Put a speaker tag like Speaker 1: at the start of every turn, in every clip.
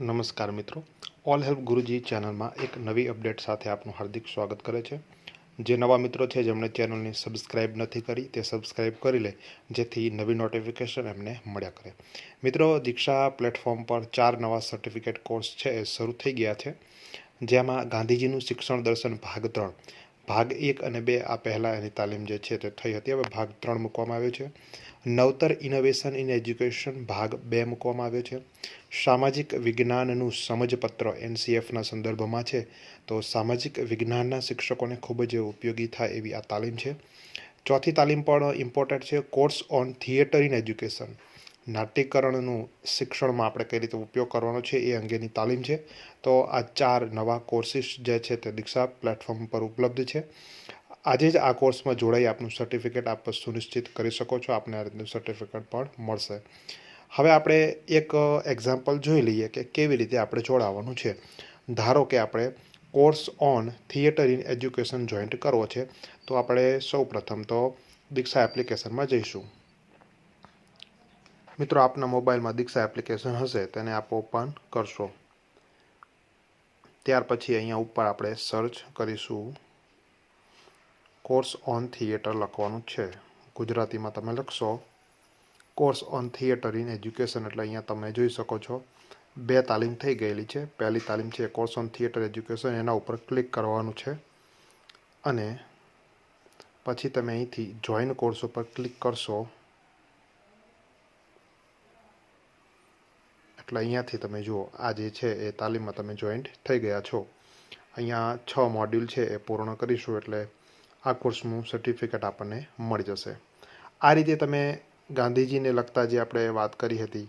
Speaker 1: નમસ્કાર મિત્રો. All help ગુરુજી ચેનલમાં એક નવી અપડેટ સાથે આપનું હાર્દિક સ્વાગત કરે છે. જે નવા મિત્રો છે, જેમણે ચેનલને સબસ્ક્રાઇબ નથી કરી, તે સબસ્ક્રાઇબ કરી લે, જેથી નવી નોટિફિકેશન એમને મળ્યા કરે. મિત્રો, દીક્ષા પ્લેટફોર્મ પર ચાર નવા સર્ટિફિકેટ કોર્સ છે, એ શરૂ થઈ ગયા છે. જેમાં ગાંધીજીનું શિક્ષણ દર્શન ભાગ ત્રણ ભાગ એક અને બે આ પહેલાં એની તાલીમ જે છે તે થઈ હતી. હવે ભાગ ત્રણ મૂકવામાં આવ્યો છે. નવતર ઇનોવેશન ઇન એજ્યુકેશન ભાગ બે મૂકવામાં આવ્યો છે. સામાજિક વિજ્ઞાનનું સમજપત્ર એનસીએફના સંદર્ભમાં છે. તો સામાજિક વિજ્ઞાનના શિક્ષકોને ખૂબ જ ઉપયોગી થાય એવી આ તાલીમ છે. ચોથી તાલીમ પણ ઇમ્પોર્ટન્ટ છે. Course on theatre in education નાટ્યકરણનું શિક્ષણમાં આપણે કઈ રીતે ઉપયોગ કરવાનો છે એ અંગેની તાલીમ છે. તો આ ચાર નવા કોર્સિસ જે છે તે દીક્ષા પ્લેટફોર્મ પર ઉપલબ્ધ છે. આજે જ આ કોર્સમાં જોડાઈ આપનું સર્ટિફિકેટ આપ સુનિશ્ચિત કરી શકો છો. આપને આ રીતનું સર્ટિફિકેટ પણ મળશે. હવે આપણે એક એક્ઝામ્પલ જોઈ લઈએ કે કેવી રીતે આપણે જોડાવાનું છે. ધારો કે આપણે course on theatre in education joint કરવો છે, તો આપણે સૌ પ્રથમ તો દીક્ષા એપ્લિકેશનમાં જઈશું. મિત્રો, આપના મોબાઈલમાં દીક્ષા એપ્લિકેશન હશે, તેને આપ ઓપન કરશો. ત્યાર પછી અહીંયા ઉપર આપણે સર્ચ કરીશું. કોર્સ ઓન થિયેટર લખવાનું છે. ગુજરાતીમાં તમે લખશો. Course on theatre in education એટલે અહીંયા તમે જોઈ શકો છો. બે તાલીમ થઈ ગયેલી છે. પહેલી તાલીમ છે કોર્સ ઓન થિયેટર એજ્યુકેશન એના ઉપર ક્લિક કરવાનું છે. અને પછી તમે અહીંથી જોઈન કોર્સ ઉપર ક્લિક કરશો. એટલે અહીંયાથી તમે જુઓ, આ જે છે એ તાલીમમાં તમે જોઈન્ટ થઈ ગયા છો. અહીંયા છ મોડ્યુલ છે એ પૂર્ણ કરીશું એટલે આ કોર્સનું સર્ટિફિકેટ આપણને મળી જશે. આ રીતે તમે ગાંધીજીને લગતા જે આપણે વાત કરી હતી,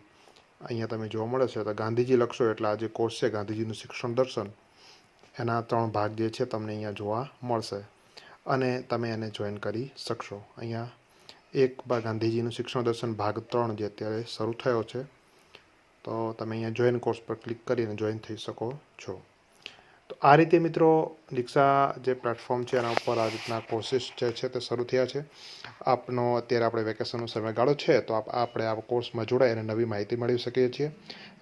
Speaker 1: અહીંયા તમે જોવા મળે છે, તો ગાંધીજી લખશો એટલે આ જે કોર્સ છે, ગાંધીજીનું શિક્ષણ દર્શન, એના ત્રણ ભાગ જે છે તમને અહીંયા જોવા મળશે. અને તમે એને જોઈન કરી શકશો. અહીંયા એક ગાંધીજીનું શિક્ષણ દર્શન ભાગ ત્રણ જે અત્યારે શરૂ થયો છે તો તમે અહીંયા જોઈન કોર્સ પર ક્લિક કરીને જોઈન થઈ શકો છો. તો આ રીતે મિત્રો દીક્ષા જે પ્લેટફોર્મ છે, એના ઉપર આ રીતના કોર્સિસ જે છે તે શરૂ થયા છે. આપનો અત્યારે આપણે વેકેશનનો સમયગાળો છે, તો આપણે આ કોર્સમાં જોડાય અને નવી માહિતી મેળવી શકીએ છીએ.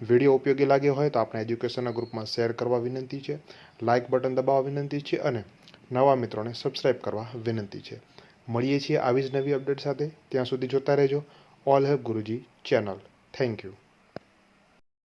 Speaker 1: વીડિયો ઉપયોગી લાગ્યો હોય તો આપણે એજ્યુકેશનના ગ્રુપમાં શેર કરવા વિનંતી છે. લાઇક બટન દબાવવા વિનંતી છે અને નવા મિત્રોને સબસ્ક્રાઇબ કરવા વિનંતી છે. મળીએ છીએ આવી જ નવી અપડેટ સાથે. ત્યાં સુધી જોતા રહેજો. All help Guruji channel thank you